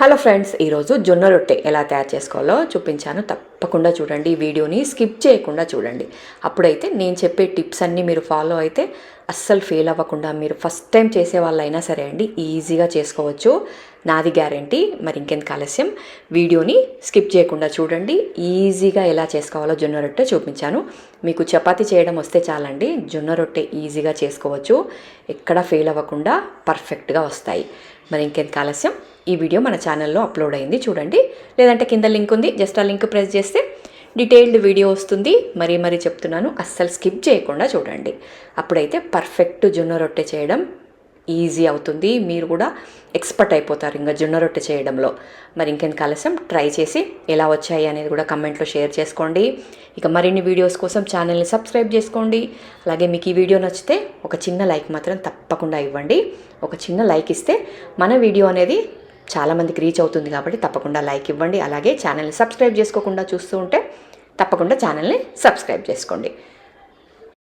Hello friends ఈరోజు జొన్న రొట్టె ఎలా తయారు చేసుకోవాలో చూపించాను. తప్పకుండా చూడండి ఈ వీడియోని స్కిప్ చేయకుండా చూడండి. అప్పుడైతే నేను చెప్పే టిప్స్ అన్నీ మీరు ఫాలో అయితే అస్సలు ఫెయిల్ అవ్వకుండా మీరు ఫస్ట్ టైం చేసే వాళ్ళైనా సరే అండి ఈజీగా చేసుకోవచ్చు. నాది గ్యారంటీ మరి ఇంకెందుకు ఆలస్యం వీడియోని స్కిప్ చేయకుండా చూడండి. ఈజీగా ఎలా చేసుకోవాలో జొన్న రొట్టె చూపించాను. మీకు చపాతీ చేయడం వస్తే చాలండి జొన్న రొట్టె ఈజీగా చేసుకోవచ్చు. ఎక్కడ ఫెయిల్ అవ్వకుండా పర్ఫెక్ట్గా వస్తాయి. మరి ఇంకెందుకు ఆలస్యం ఈ వీడియో మన ఛానల్లో అప్లోడ్ అయింది చూడండి. లేదంటే కింద లింక్ ఉంది జస్ట్ ఆ లింక్ ప్రెస్ చేస్తే డీటెయిల్డ్ వీడియో వస్తుంది. మరీ మరీ చెప్తున్నాను. అస్సలు స్కిప్ చేయకుండా చూడండి. అప్పుడైతే పర్ఫెక్ట్ జొన్న రొట్టె చేయడం ఈజీ అవుతుంది. మీరు కూడా ఎక్స్పర్ట్ అయిపోతారు ఇంకా జొన్న రొట్టె చేయడంలో. మరి ఇంకెంత ఆలస్యం ట్రై చేసి ఎలా వచ్చాయి అనేది కూడా కమెంట్లో షేర్ చేసుకోండి. ఇక మరిన్ని వీడియోస్ కోసం ఛానల్ని సబ్స్క్రైబ్ చేసుకోండి. అలాగే మీకు ఈ వీడియో నచ్చితే ఒక చిన్న లైక్ మాత్రం తప్పకుండా ఇవ్వండి. ఒక చిన్న లైక్ ఇస్తే మన వీడియో అనేది చాలామందికి రీచ్ అవుతుంది కాబట్టి తప్పకుండా లైక్ ఇవ్వండి. అలాగే ఛానల్ని సబ్స్క్రైబ్ చేసుకోకుండా చూస్తూ ఉంటే తప్పకుండా ఛానల్ని సబ్స్క్రైబ్ చేసుకోండి.